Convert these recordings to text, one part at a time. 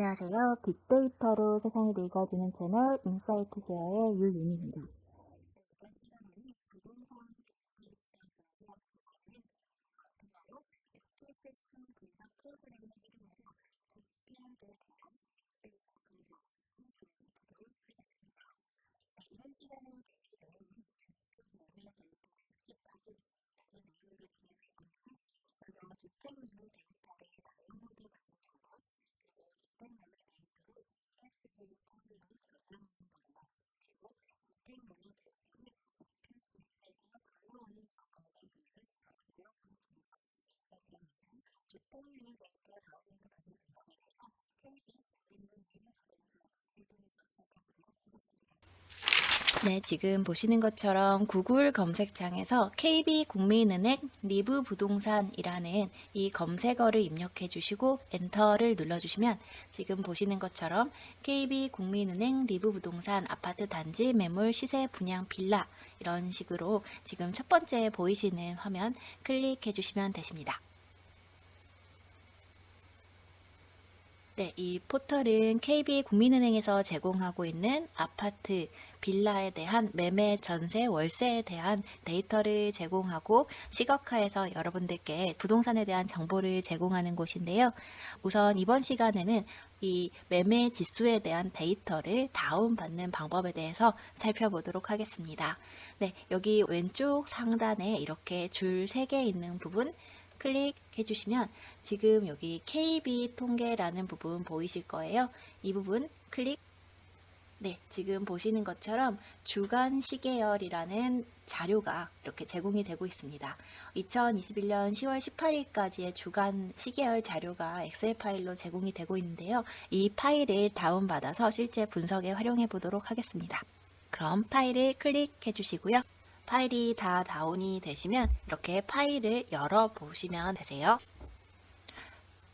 안녕하세요. 빅데이터로 세상이 읽어지는 채널 인사이트 쉐어의 유윤입니다. 네, 지금 보시는 것처럼 구글 검색창에서 KB 국민은행 리브 부동산이라는 이 검색어를 입력해 주시고 엔터를 눌러 주시면 지금 보시는 것처럼 KB 국민은행 리브 부동산 아파트 단지 매물 시세 분양 빌라 이런 식으로 지금 첫 번째 보이시는 화면 클릭해 주시면 되십니다. 네, 이 포털은 KB 국민은행에서 제공하고 있는 아파트, 빌라에 대한 매매, 전세, 월세에 대한 데이터를 제공하고 시각화해서 여러분들께 부동산에 대한 정보를 제공하는 곳인데요. 우선 이번 시간에는 이 매매 지수에 대한 데이터를 다운받는 방법에 대해서 살펴보도록 하겠습니다. 네, 여기 왼쪽 상단에 이렇게 줄 3개 있는 부분 클릭해 주시면 지금 여기 KB 통계라는 부분 보이실 거예요. 이 부분 클릭. 네, 지금 보시는 것처럼 주간 시계열이라는 자료가 이렇게 제공이 되고 있습니다. 2021년 10월 18일까지의 주간 시계열 자료가 엑셀 파일로 제공이 되고 있는데요. 이 파일을 다운받아서 실제 분석에 활용해 보도록 하겠습니다. 그럼 파일을 클릭해 주시고요. 파일이 다 다운이 되시면 이렇게 파일을 열어 보시면 되세요.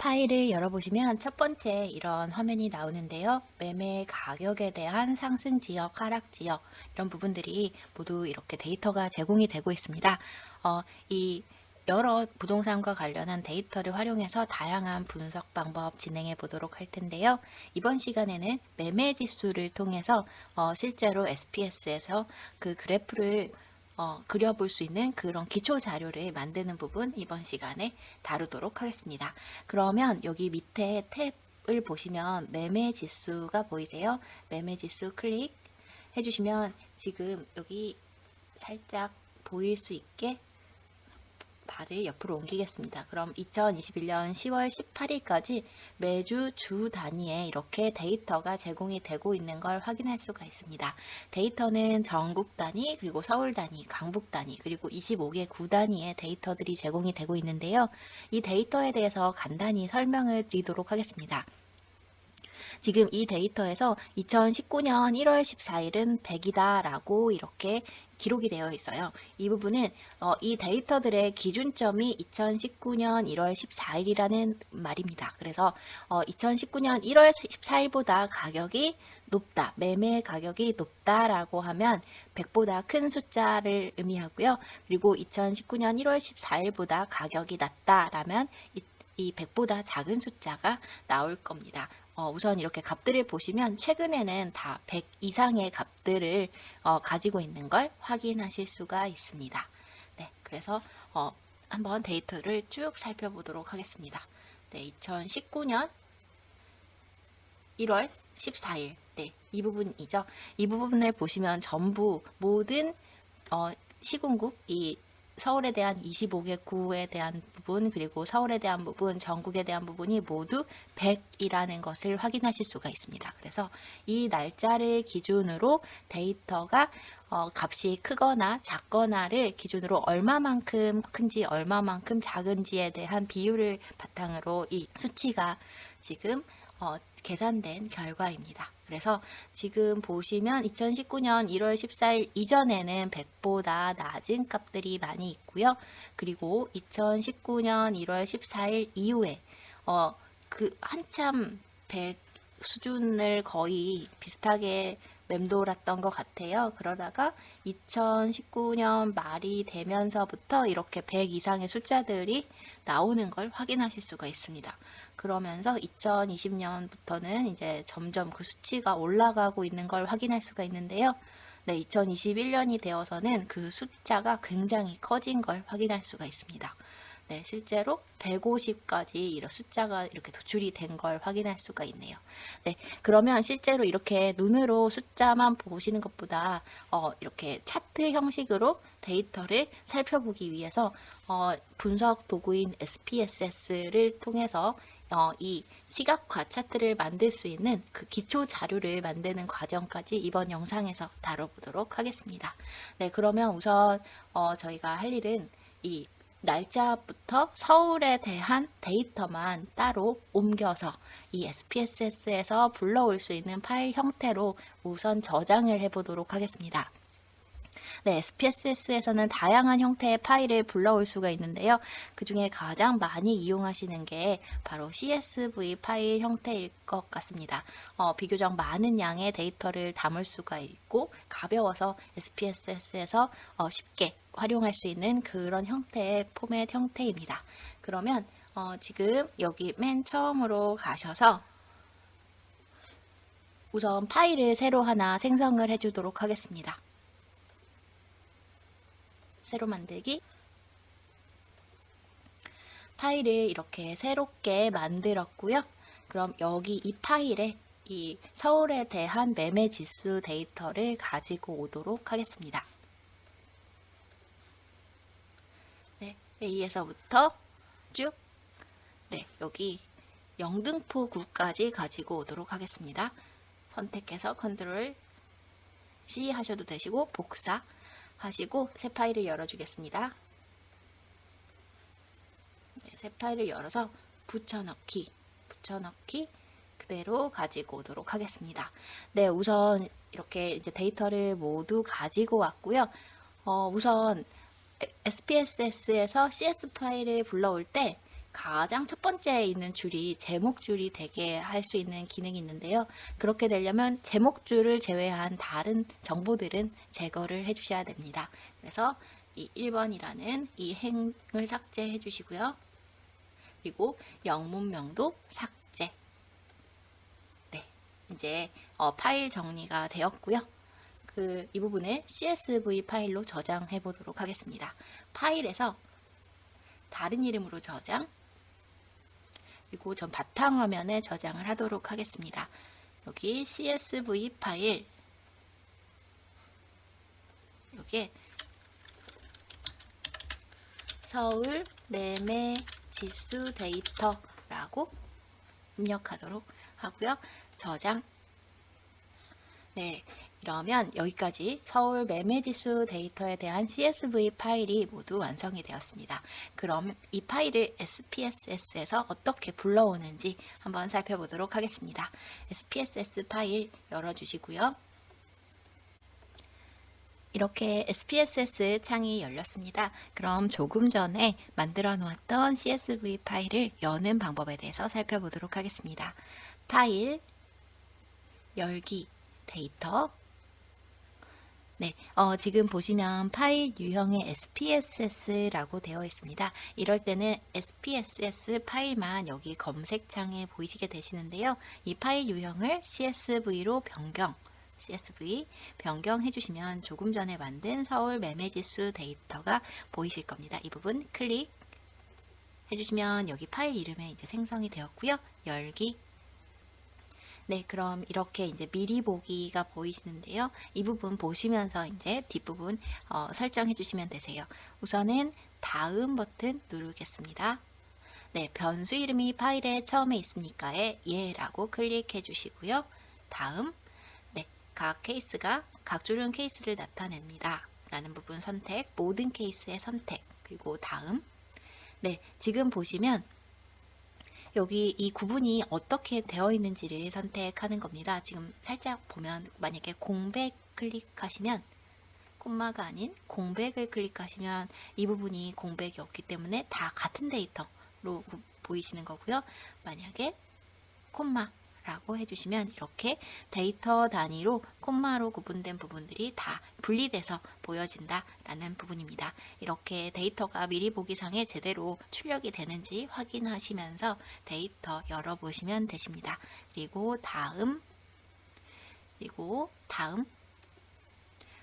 파일을 열어보시면 첫 번째 이런 화면이 나오는데요. 매매 가격에 대한 상승 지역, 하락 지역 이런 부분들이 모두 이렇게 데이터가 제공이 되고 있습니다. 어, 이 여러 부동산과 관련한 데이터를 활용해서 다양한 분석 방법 진행해 보도록 할 텐데요. 이번 시간에는 매매 지수를 통해서 어, 실제로 SPS에서 그 그래프를 어, 그려볼 수 있는 그런 기초 자료를 만드는 부분 이번 시간에 다루도록 하겠습니다. 그러면 여기 밑에 탭을 보시면 매매 지수가 보이세요? 매매 지수 클릭 해주시면 지금 여기 살짝 보일 수 있게 발을 옆으로 옮기겠습니다. 그럼 2021년 10월 18일까지 매주 주 단위에 이렇게 데이터가 제공이 되고 있는 걸 확인할 수가 있습니다. 데이터는 전국 단위, 그리고 서울 단위, 강북 단위, 그리고 25개 구 단위의 데이터들이 제공이 되고 있는데요. 이 데이터에 대해서 간단히 설명을 드리도록 하겠습니다. 지금 이 데이터에서 2019년 1월 14일은 100이다 라고 이렇게 기록이 되어 있어요. 이 부분은 어, 이 데이터들의 기준점이 2019년 1월 14일이라는 말입니다. 그래서 어, 2019년 1월 14일보다 가격이 높다, 매매 가격이 높다라고 하면 100보다 큰 숫자를 의미하고요. 그리고 2019년 1월 14일보다 가격이 낮다라면 이, 이 100보다 작은 숫자가 나올 겁니다. 어, 우선 이렇게 값들을 보시면 최근에는 다 100 이상의 값들을 어, 가지고 있는 걸 확인하실 수가 있습니다. 네, 그래서 어, 한번 데이터를 쭉 살펴보도록 하겠습니다. 네, 2019년 1월 14일, 네, 이 부분이죠. 이 부분을 보시면 전부 모든 어, 시군국, 이 서울에 대한 25개 구에 대한 부분 그리고 서울에 대한 부분 전국에 대한 부분이 모두 100이라는 것을 확인하실 수가 있습니다. 그래서 이 날짜를 기준으로 데이터가 어, 값이 크거나 작거나를 기준으로 얼마만큼 큰지 얼마만큼 작은지에 대한 비율을 바탕으로 이 수치가 지금 어, 계산된 결과입니다. 그래서 지금 보시면 2019년 1월 14일 이전에는 100보다 낮은 값들이 많이 있고요. 그리고 2019년 1월 14일 이후에 어, 그 한참 100 수준을 거의 비슷하게 맴돌았던 것 같아요. 그러다가 2019년 말이 되면서부터 이렇게 100 이상의 숫자들이 나오는 걸 확인하실 수가 있습니다. 그러면서 2020년부터는 이제 점점 그 수치가 올라가고 있는 걸 확인할 수가 있는데요. 네, 2021년이 되어서는 그 숫자가 굉장히 커진 걸 확인할 수가 있습니다. 네, 실제로 150까지 이런 숫자가 이렇게 도출이 된 걸 확인할 수가 있네요. 네, 그러면 실제로 이렇게 눈으로 숫자만 보시는 것보다 어, 이렇게 차트 형식으로 데이터를 살펴보기 위해서 어, 분석 도구인 SPSS를 통해서 어, 이 시각화 차트를 만들 수 있는 그 기초 자료를 만드는 과정까지 이번 영상에서 다뤄보도록 하겠습니다. 네, 그러면 우선 어, 저희가 할 일은 이 날짜부터 서울에 대한 데이터만 따로 옮겨서 이 SPSS에서 불러올 수 있는 파일 형태로 우선 저장을 해보도록 하겠습니다. 네, SPSS에서는 다양한 형태의 파일을 불러올 수가 있는데요. 그 중에 가장 많이 이용하시는 게 바로 CSV 파일 형태일 것 같습니다. 어, 비교적 많은 양의 데이터를 담을 수가 있고 가벼워서 SPSS에서 어, 쉽게 활용할 수 있는 그런 형태의 포맷 형태입니다. 그러면 어, 지금 여기 맨 처음으로 가셔서 우선 파일을 새로 하나 생성을 해주도록 하겠습니다. 새로 만들기 파일을 이렇게 새롭게 만들었고요. 그럼 여기 이 파일에 이 서울에 대한 매매 지수 데이터를 가지고 오도록 하겠습니다. 네, A에서부터 쭉 네, 여기 영등포구까지 가지고 오도록 하겠습니다. 선택해서 컨트롤 C 하셔도 되시고 복사 하시고 새 파일을 열어주겠습니다. 네, 새 파일을 열어서 붙여넣기, 붙여넣기 그대로 가지고 오도록 하겠습니다. 네, 우선 이렇게 이제 데이터를 모두 가지고 왔고요. 어, 우선 SPSS에서 CS 파일을 불러올 때 가장 첫 번째에 있는 줄이 제목 줄이 되게 할 수 있는 기능이 있는데요. 그렇게 되려면 제목 줄을 제외한 다른 정보들은 제거를 해 주셔야 됩니다. 그래서 이 1번이라는 이 행을 삭제해 주시고요. 그리고 영문명도 삭제. 네, 이제 어, 파일 정리가 되었고요. 그 이 부분을 CSV 파일로 저장해 보도록 하겠습니다. 파일에서 다른 이름으로 저장, 그리고 전 바탕화면에 저장을 하도록 하겠습니다. 여기 CSV 파일 여기에 서울 매매 지수 데이터라고 입력하도록 하고요. 저장 네, 이러면 여기까지 서울 매매지수 데이터에 대한 CSV 파일이 모두 완성이 되었습니다. 그럼 이 파일을 SPSS에서 어떻게 불러오는지 한번 살펴보도록 하겠습니다. SPSS 파일 열어주시고요. 이렇게 SPSS 창이 열렸습니다. 그럼 조금 전에 만들어 놓았던 CSV 파일을 여는 방법에 대해서 살펴보도록 하겠습니다. 파일, 열기, 데이터, 네, 어, 지금 보시면 파일 유형의 SPSS라고 되어 있습니다. 이럴 때는 SPSS 파일만 여기 검색창에 보이시게 되시는데요. 이 파일 유형을 CSV로 변경, CSV 변경해 주시면 조금 전에 만든 서울 매매지수 데이터가 보이실 겁니다. 이 부분 클릭 해주시면 여기 파일 이름에 이제 생성이 되었고요. 열기 네, 그럼 이렇게 이제 미리 보기가 보이시는데요. 이 부분 보시면서 이제 뒷부분 어, 설정해 주시면 되세요. 우선은 다음 버튼 누르겠습니다. 네, 변수 이름이 파일에 처음에 있으니까에 예라고 클릭해 주시고요. 다음, 네, 각 케이스가 각 줄은 케이스를 나타냅니다. 라는 부분 선택, 모든 케이스의 선택, 그리고 다음. 네, 지금 보시면 여기 이 구분이 어떻게 되어 있는지를 선택하는 겁니다. 지금 살짝 보면 만약에 공백 클릭하시면 콤마가 아닌 공백을 클릭하시면 이 부분이 공백이 없기 때문에 다 같은 데이터로 보이시는 거고요. 만약에 콤마 라고 해주시면 이렇게 데이터 단위로 콤마로 구분된 부분들이 다 분리돼서 보여진다 라는 부분입니다. 이렇게 데이터가 미리 보기상에 제대로 출력이 되는지 확인하시면서 데이터 열어보시면 되십니다. 그리고 다음, 그리고 다음,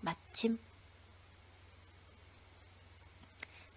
마침,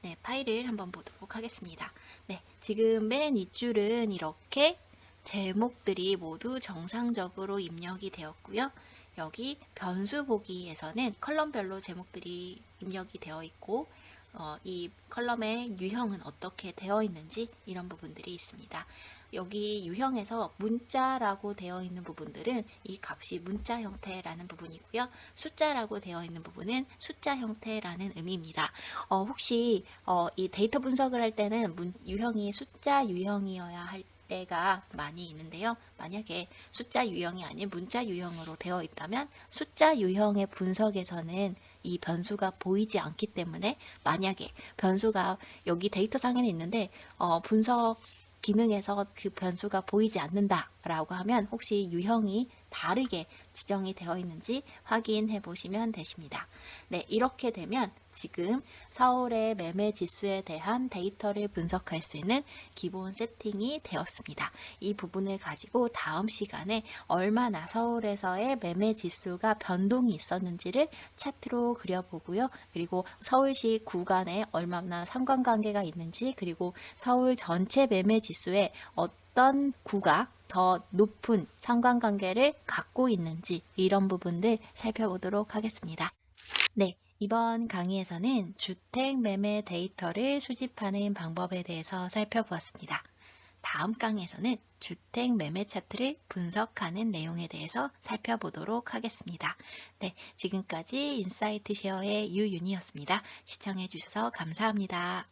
네, 파일을 한번 보도록 하겠습니다. 네, 지금 맨 윗줄은 이렇게 제목들이 모두 정상적으로 입력이 되었고요. 여기 변수 보기에서는 컬럼별로 제목들이 입력이 되어 있고 어, 이 컬럼의 유형은 어떻게 되어 있는지 이런 부분들이 있습니다. 여기 유형에서 문자라고 되어 있는 부분들은 이 값이 문자 형태라는 부분이고요. 숫자라고 되어 있는 부분은 숫자 형태라는 의미입니다. 어, 혹시 어, 이 데이터 분석을 할 때는 문- 유형이 숫자 유형이어야 할 때가 많이 있는데요. 만약에 숫자 유형이 아닌 문자 유형으로 되어 있다면 숫자 유형의 분석에서는 이 변수가 보이지 않기 때문에 만약에 변수가 여기 데이터 상에는 있는데 어, 분석 기능에서 그 변수가 보이지 않는다라고 하면 혹시 유형이 다르게 지정이 되어 있는지 확인해 보시면 되십니다. 네, 이렇게 되면 지금 서울의 매매 지수에 대한 데이터를 분석할 수 있는 기본 세팅이 되었습니다. 이 부분을 가지고 다음 시간에 얼마나 서울에서의 매매 지수가 변동이 있었는지를 차트로 그려보고요. 그리고 서울시 구간에 얼마나 상관관계가 있는지 그리고 서울 전체 매매 지수에 어떤 구가 더 높은 상관관계를 갖고 있는지 이런 부분들 살펴보도록 하겠습니다. 네, 이번 강의에서는 주택 매매 데이터를 수집하는 방법에 대해서 살펴보았습니다. 다음 강의에서는 주택 매매 차트를 분석하는 내용에 대해서 살펴보도록 하겠습니다. 네, 지금까지 인사이트 쉐어의 유윤이었습니다. 시청해주셔서 감사합니다.